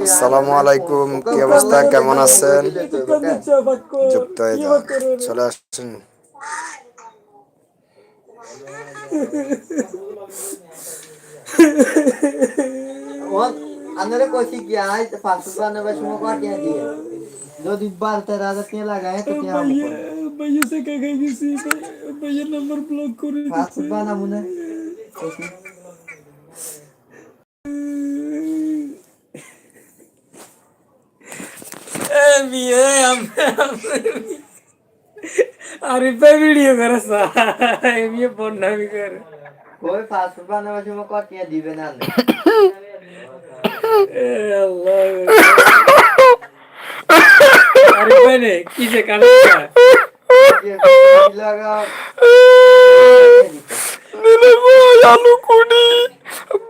আসসালামু আলাইকুম কি অবস্থা কেমন আছেন যুক্ত হয়ে যান চলে আসছেন আনারে কইছি কি আই ফাস্ট বানাবার সময় কাটিয়ে দিয়ে যদি বারতে রাজা কে লাগায় তো কে भैया भैया से क्या कहेगी सी भैया नंबर ब्लॉक कर ফাস্ট বানাবো না কইছি বিয়ে আরিফ ভাই ভিডিও করে বিয়ে বন্যামি করে ওই পাসপোর্ট বানাবার সময় কটিয়া দিবে না আরিফ ভাই নে কি যে কানে নিলে আলু কুড়ি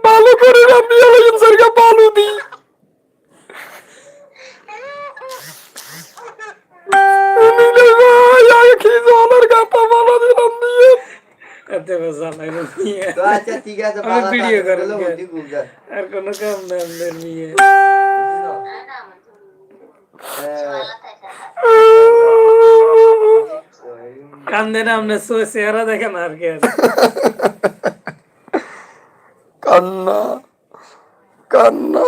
ভালো করে আমি আলোচন সরকার বালু দিই খাইতে জানাই নিয়ে। আর কান্দে না আমরা চেহারা দেখেন আর কি কান্না কান্না।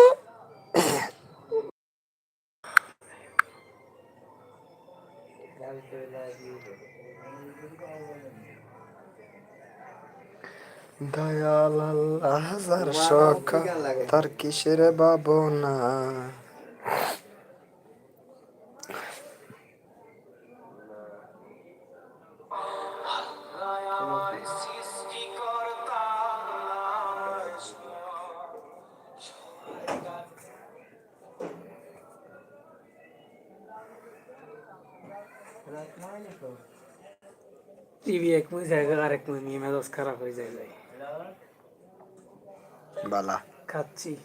দয়াল আল্লাহ যার সখা তার কিসের ভাবনা? টিভি এক মুই জায়গা আর এক মুই নিয়ে মেজাজ খারাপ হয়ে যায় যায় বালা। খাচ্ছি।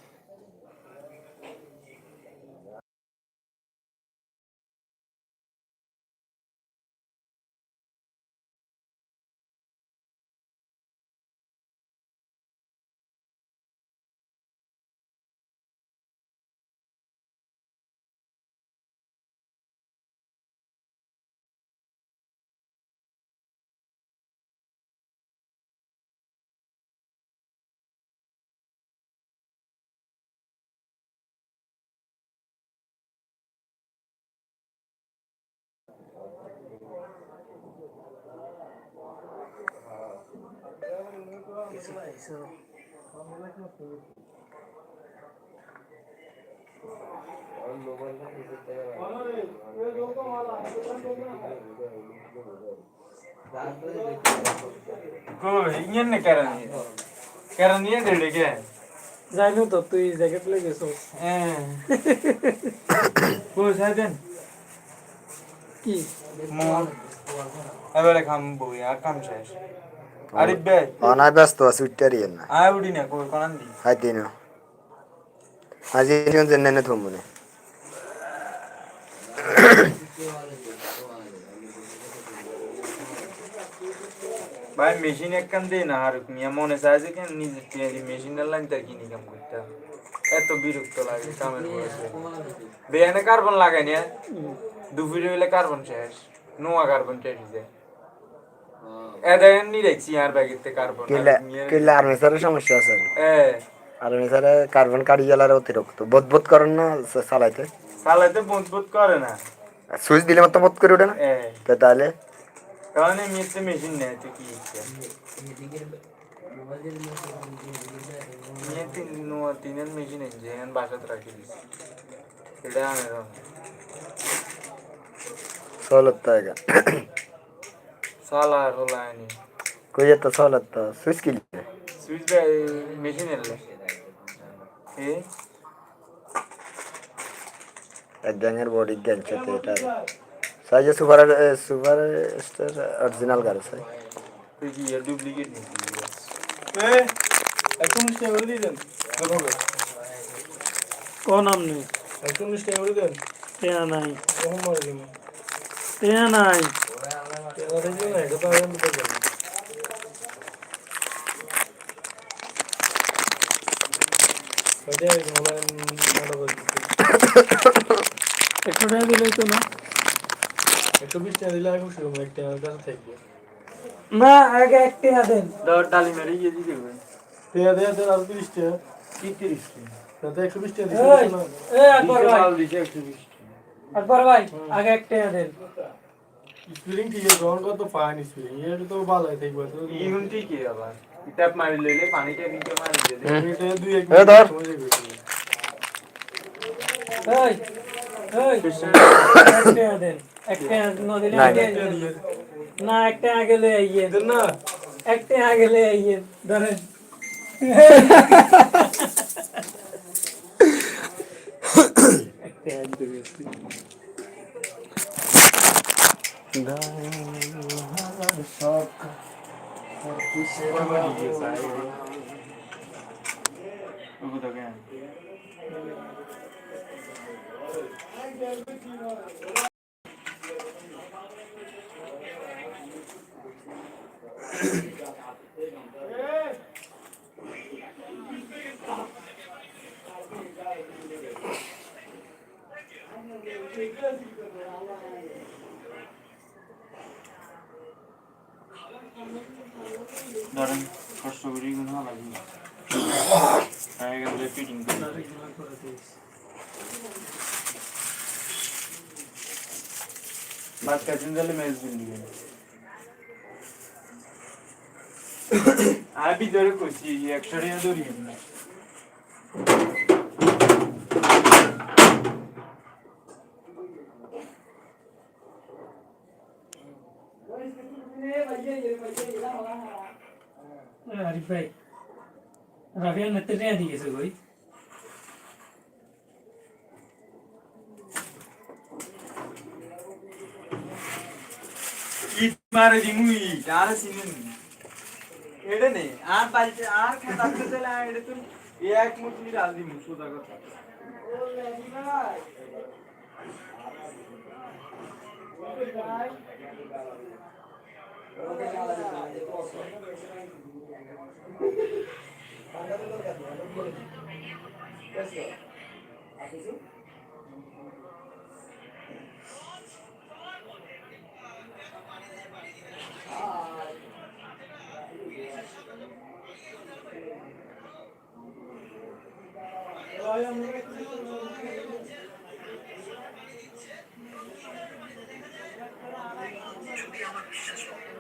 ইঞ্জনে কেরান কেরান নিয়ে দেড়ে কে জানো তো তুই জ্যাকেট লয়ে গেছিস হ্যাঁ কই সাইদেন কি মোর এবারে খাম বই আর কাম শেষ। আরিফ ভাই অনায় ব্যস্ত আছে উঠতে না। আয় উড়ি না কই কোনান দি হাই দিন। আজি জেনে নেনে থমনে ভাই মেশিন একখান দে না আর মিয়া মনে চায় যে কেন নিজে টিয়ারি মেশিনের লাইন তার কিনি কাম করতে। এত বিরক্ত লাগে কামের বয়সে। বেয়ানে কার্বন লাগাই না। দুপুরে হইলে কার্বন শেষ নোয়া কার্বন হয়ে যায় সমস্যা আছে? এ। কার্বন কাটি জ্বালার অতিরিক্ত। বোধ বোধ করেন না চালাইতে? চালাইতে বুত বুত করে না। সুইচ দিলে মতো বোধ করে ওঠে না? তাহলে? কারণ এমনিতে মেশিন নেই তো কি তিনের মেশিন এনেছে বাসাতে রাখি দিছি। এটা আনের সহলত তো এগা সালা আনি কই যেত সহলত তো সুইচ কিনলে সুইচ মেশিন এলে এ এক গ্যাংয়ের বডি গ্যাং সাথে এটা সাইজে সুপার সুপার স্টার অরিজিনাল গাড়ি সাই তুই কি ডুপ্লিকেট নিবি একশো উনিশ টাকা করে দিয়ে দেন কোন নাম নেই একশো উনিশ টাকা করে দেন টেয়া নাই টেয়া নাই একশো টাকা দিলেই তো না একশো বিশ টাকা দিলে আর খুশি হব এক টাকা কাছে থাকবে না আগে এক টাকা দেন দর ডালি মেরে ইয়ে দিয়ে দেবেন টাকা দেওয়া দেন আর তিরিশ টাকা কি তিরিশ তাতে একশো বিশ টাকা এই, দিচ্ছে না এই আকবর ভাই চাল দিছে একশো বিশ আকবর ভাই আগে এক টাকা দেন স্পিরিং ঠিক আছে গ্রহণ কত ফাইন স্পিরিং এটা তো ভালো থাকবে তো ইগুন ঠিকই আবার ট্যাপ মারি লইলে পানিটা নিচে মারি দিলে এটা দুই এক এ ধর। সময় এই এই এক দেন এক না দিলে আগে না লই আইয়ে না এক টাকা আগে লই আইয়ে ধরেন দিবে ওগো তো কেন ধরেন কষ্ট করে ইগুন হওয়া লাগবে হয়ে গেলে ফিটিং করে তাহলে মেজ দিন দিবেন আর ভিতরে কইছি একশো টাকা ধরিয়ে না আরিফ ভাই রাফিয়া নেতে টাকা দিয়ে গেছে কই? মারে দিমু ইট আর সিনেন। এডে নে আর বালতে আর খেতা খেতে লা এডে তুই এক মুঠি ডাল দিমু সুদা কথা। সব মোবাইলটা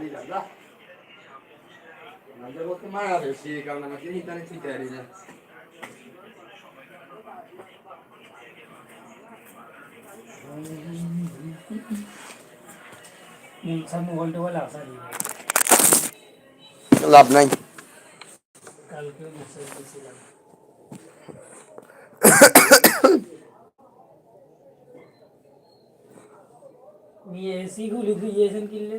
lì da là. Non devo chiamare sì, che è una macchinetta di criteria. লাভ নাই নিয়ে এসি গুলি ধুইয়েছেন কিনলে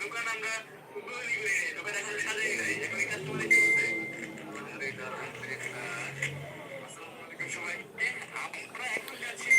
দোকান আমরা তৈরি করি নাই দোকান এখন সাজাই নাই এখন কাস্টমারে চলছে সবাইকে আমরা এখন যাচ্ছি